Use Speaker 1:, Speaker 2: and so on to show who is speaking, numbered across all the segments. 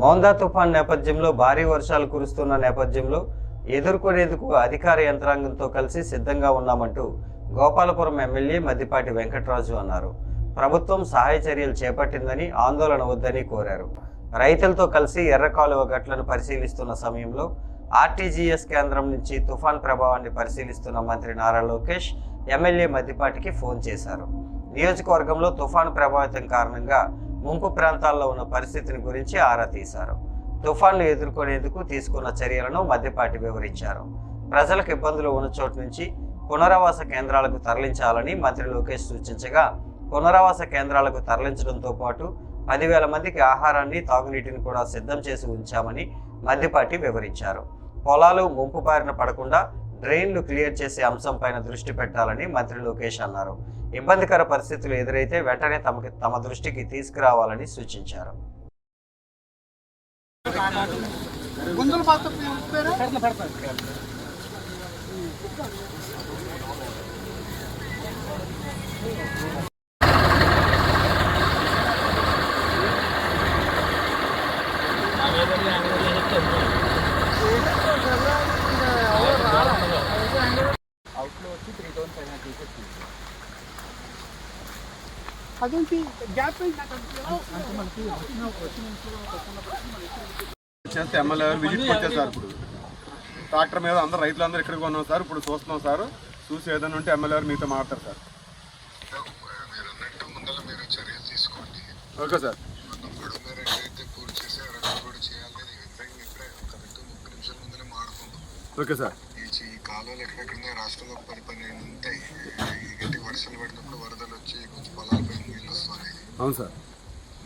Speaker 1: మోందా తుఫాన్ నేపథ్యంలో భారీ వర్షాలు కురుస్తున్న నేపథ్యంలో ఎదుర్కొనేందుకు అధికార యంత్రాంగంతో కలిసి సిద్ధంగా ఉన్నామంటూ గోపాలపురం ఎమ్మెల్యే మద్దిపాటి వెంకటరాజు అన్నారు. ప్రభుత్వం సహాయ చర్యలు చేపట్టిందని ఆందోళన వద్దని కోరారు. రైతులతో కలిసి ఎర్రకాలువ గట్లను పరిశీలిస్తున్న సమయంలో ఆర్టీజీఎస్ కేంద్రం నుంచి తుఫాన్ ప్రభావాన్ని పరిశీలిస్తున్న మంత్రి నారా లోకేష్ ఎమ్మెల్యే మద్దిపాటికి ఫోన్ చేశారు. నియోజకవర్గంలో తుఫాన్ ప్రభావితం కారణంగా ముంపు ప్రాంతాల్లో ఉన్న పరిస్థితిని గురించి ఆరా తీశారు. తుఫాన్ను ఎదుర్కొనేందుకు తీసుకున్న చర్యలను మధ్యపాటి వివరించారు. ప్రజలకు ఇబ్బందులు ఉన్న చోటు నుంచి పునరావాస కేంద్రాలకు తరలించాలని మంత్రి లోకేష్ సూచించగా పునరావాస కేంద్రాలకు తరలించడంతో పాటు పదివేల మందికి ఆహారాన్ని తాగునీటిని కూడా సిద్ధం చేసి ఉంచామని మధ్యపాటి వివరించారు. పొలాలు ముంపు బారిన పడకుండా డ్రైన్లు క్లియర్ చేసే అంశంపైన దృష్టి పెట్టాలని మంత్రి లోకేష్ అన్నారు. ఇబ్బందికర పరిస్థితులు ఎదురైతే వెంటనే తమకి తమ దృష్టికి తీసుకురావాలని సూచించారు.
Speaker 2: గుంజులు పాత్ర పేరు అదేంటి గ్యాప్
Speaker 3: చేస్తే ఎమ్మెల్యే వచ్చారు సార్ ఇప్పుడు. ట్రాక్టర్ మీద అందరు రైతులందరూ ఇక్కడికి ఉన్నాం సార్. ఇప్పుడు చూస్తున్నాం సార్. చూసి ఏదైనా ఉంటే ఎమ్మెల్యే మీతో మాట్లాడతారు సార్.
Speaker 4: తీసుకోండి
Speaker 3: ఓకే సార్. Okay sir.
Speaker 4: కాలువలు ఎక్కడెక్కడ రాష్ట్రంలో పది పన్నెండు ఉంటాయి. గట్టి వర్షాలు పడినప్పుడు వరదలు వచ్చి కొంచెం పొలాలపై నీళ్ళు వస్తున్నాయి
Speaker 3: అవును సార్.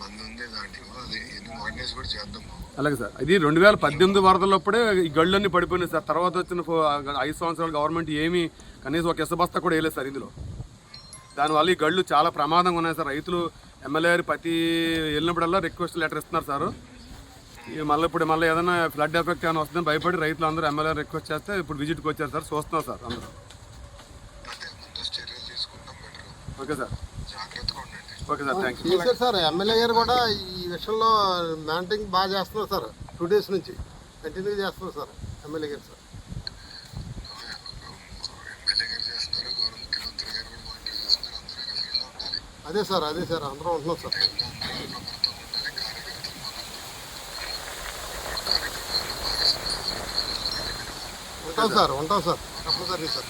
Speaker 4: మంది ఉంది దాంట్లో. అది ఎన్ని మార్నింగ్స్ కూడా చేద్దాము.
Speaker 3: అలాగే సార్. ఇది రెండు వేల పద్దెనిమిది వరదలప్పుడే ఈ గళ్ళన్నీ పడిపోయినాయి సార్. తర్వాత వచ్చిన ఐదు సంవత్సరాలు గవర్నమెంట్ ఏమీ కనీసం ఒక ఇసబస్తా కూడా వేయలేదు సార్ ఇందులో. దానివల్ల ఈ గళ్ళు చాలా ప్రమాదంగా ఉన్నాయి సార్. రైతులు ఎమ్మెల్యే గారు ప్రతి వెళ్ళినప్పుడల్లా రిక్వెస్ట్ లెటర్ ఇస్తున్నారు సార్. మళ్ళీ ఇప్పుడు మళ్ళీ ఏదైనా ఫ్లడ్ ఎఫెక్ట్ ఏమైనా వస్తుందని భయపడి రైతులు అందరూ ఎమ్మెల్యే రిక్వెస్ట్ చేస్తే ఇప్పుడు విజిట్కి వచ్చారు సార్. చూస్తున్నాం సార్ అందరూ. Okay sir. Okay sir thank you
Speaker 5: sir. MLA గారు కూడా ఈ విషయంలో మ్యాంటింగ్ బాగా చేస్తున్నారు సార్. టూ డేస్ నుంచి కంటిన్యూ చేస్తున్నారు సార్ ఎమ్మెల్యే గారు సార్. అదే సార్ అదే సార్. అందరం ఉంటున్నాం సార్
Speaker 4: అందరూ ప్రభుత్వం ఉండాలి కార్యకర్తలు మనం
Speaker 5: ఉంటాం సార్ ఉంటాం సార్. కంపల్సరీ సార్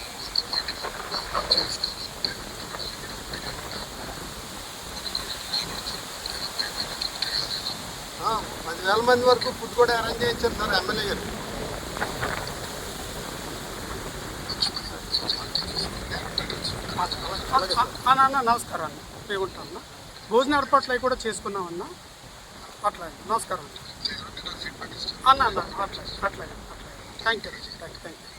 Speaker 5: పది పదివేల మంది వరకు ఫుడ్ కూడా అరేంజ్ చేయించారు సార్ ఎమ్మెల్యే గారు.
Speaker 2: అన్న నమస్కారం అన్న. పేగుంటా అన్న. భోజన ఏర్పాట్లు అవి కూడా చేసుకున్నాం అన్న. అట్లా నమస్కారం అన్న. అన్న అన్న అట్లా అట్లా అట్లా thank you thank you thank you